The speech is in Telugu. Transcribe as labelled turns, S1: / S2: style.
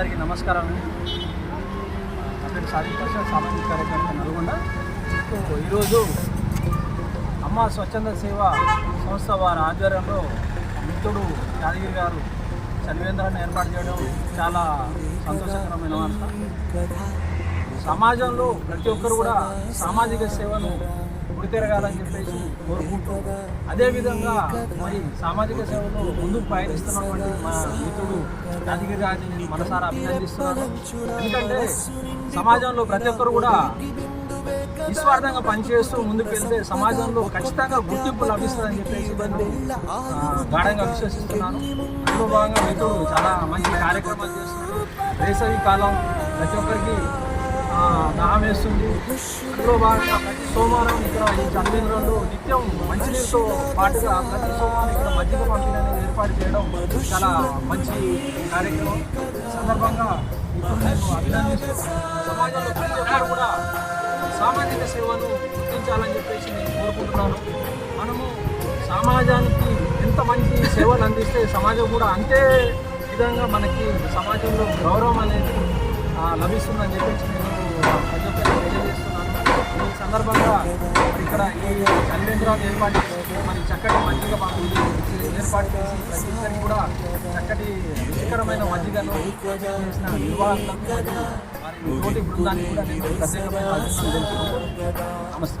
S1: అందరికీ నమస్కారం నా పేరు సామాజిక కార్యక్రమం నల్గొండ. ఈరోజు అమ్మ స్వచ్ఛంద సేవ సంస్థ వారి ఆధ్వర్యంలో మిత్రుడు యాదగిరి గారు చలివేంద్రాన్ని ఏర్పాటు చేయడం చాలా సంతోషకరమైన వార్త. సమాజంలో ప్రతి ఒక్కరు కూడా సామాజిక సేవను గురితెరగాలని చెప్పేసి కోరుకుంటూ అదేవిధంగా మరి సామాజిక సేవలో ముందుకు పయనిస్తున్నటువంటి మా మిత్రుడు యాదగిరి రాజుని నేను మనసారా అభినందిస్తున్నాను. ఎందుకంటే సమాజంలో ప్రతి ఒక్కరు కూడా నిస్వార్థంగా పనిచేస్తూ ముందుకు వెళ్తే సమాజంలో ఖచ్చితంగా గుర్తింపు లభిస్తుందని చెప్పేసి గాఢంగా విశ్వసిస్తున్నాను. అందులో భాగంగా మీతో చాలా మంచి కార్యక్రమాలు చేస్తున్నారు వేసవి కాలం ప్రతి ఒక్కరికి వేస్తుంది అందులో భాగంగా ప్రతి సోమవారం ఇక్కడ ఈ చంద్రేంద్రంలో నిత్యం మంచినీరుతో పాటుగా ప్రతి సోమవారం ఇక్కడ మజ్జిగ పంపిణీ అనేది ఏర్పాటు చేయడం చాలా మంచి కార్యక్రమం. సందర్భంగా ఇప్పుడు నేను అభినందిస్తూ సమాజంలో ప్రతి ఒక్కరు కూడా సామాజిక సేవను గుర్తించాలని చెప్పేసి నేను కోరుకుంటున్నాను. మనము సమాజానికి ఎంత మంచి సేవలు అందిస్తే సమాజం కూడా అంతే విధంగా మనకి సమాజంలో గౌరవం అనేది లభిస్తుందని చెప్పేసి నేను సందర్భంగా ఇక్కడ ఈ చలివేంద్రాలు ఏర్పాటు చేసి మరి చక్కటి మజ్జిగ పంపిణీ ఏర్పాటు చేసి ప్రతి ఒక్కరికి కూడా చక్కటి రుచికరమైన మజ్జిగను చేసిన నిర్వాహకులకు మరియు తోటి బృందానికి కూడా నేను ప్రత్యేకమైన అభినందనలు తెలుపుకుంటూ నమస్తే.